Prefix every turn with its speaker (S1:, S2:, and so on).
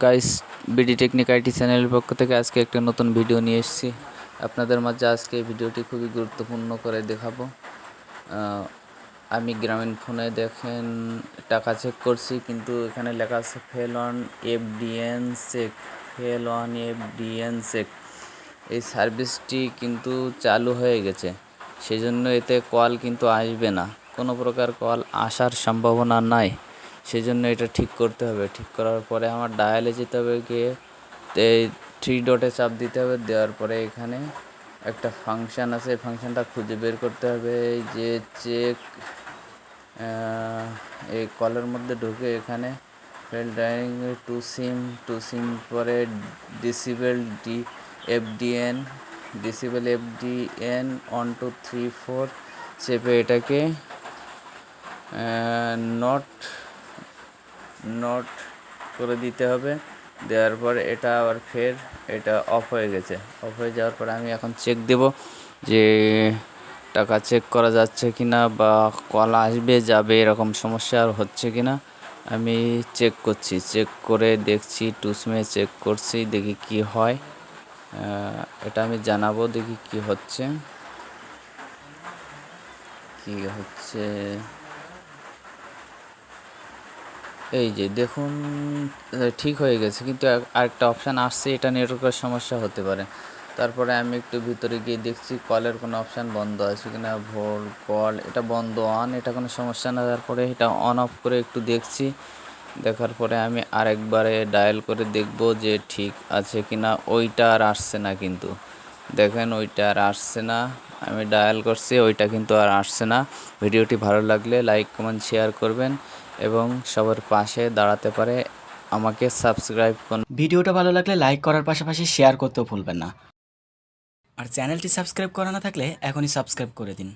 S1: Guys BD technique IT চ্যানেলের পক্ষ থেকে আজকে একটা নতুন ভিডিও নিয়ে এসেছি। আপনাদের মাঝে আজকে এই ভিডিওটি খুবই গুরুত্বপূর্ণ করে দেখাবো। আমি গ্রামীণ ফোনে দেখেন, টাকা চেক করছি, কিন্তু এখানে লেখা আছে fail on F DN check fail on F DN check এই সার্ভিসটি কিন্তু চালু হয়ে গেছে। সেই জন্য এতে কল কিন্তু আসবে না। কোনো প্রকার কল আসার সম্ভাবনা নাই। সেই জন্য এটা ঠিক করতে হবে। ঠিক করার পরে আমার ডায়ালে যেতে হবে গিয়ে এই থ্রি ডটে চাপ দিতে হবে, দেওয়ার পরে এখানে একটা ফাংশন আছে ফাংশানটা খুঁজে বের করতে হবে। যে চেক এই কলের মধ্যে ঢুকে এখানে ফেল ডাইং টু সিম টু সিম পরে disable D F DN disable F DN one two three four চেপে এটাকে নট নট করে দিতে হবে। দেওয়ার পর এটা আবার ফের এটা অফ হয়ে গেছে। অফ হয়ে যাওয়ার পরে আমি এখন চেক দেব যে টাকা চেক করা যাচ্ছে কি না বা কল আসবে, যাবে, এরকম সমস্যা আর হচ্ছে কি না আমি চেক করছি চেক করে দেখছি, টুসমে চেক করছি, দেখি কি হয়। এটা আমি জানাব, দেখি কি হচ্ছে। কি হচ্ছে? এই যে দেখুন ঠিক হয়ে গেছে, কিন্তু আরেকটা অপশান আসছে, এটা নেটওয়ার্কের সমস্যা হতে পারে। তারপরে আমি একটু ভিতরে গিয়ে দেখছি কলের কোনো অপশান বন্ধ আছে কি না ভোল কল এটা বন্ধ অন এটা কোনো সমস্যা না। তারপরে এটা অন অফ করে একটু দেখছি, দেখার পরে আমি আরেকবারে ডায়াল করে দেখব যে ঠিক আছে কিনা, ওইটা আর আসছে না কিন্তু। দেখেন ওইটা আর আসছে না। আমি ডায়াল করছি, ওইটা কিন্তু আর আসছে না। ভিডিওটি ভালো লাগলে লাইক কমেন্ট শেয়ার করবেন এবং সবার পাশে দাঁড়াতে পারে আমাকে সাবস্ক্রাইব করুন।
S2: ভিডিওটা ভালো লাগলে লাইক করার পাশাপাশি শেয়ার করতেও ভুলবেন না। আর চ্যানেলটি সাবস্ক্রাইব করা না থাকলে এখনই সাবস্ক্রাইব করে দিন।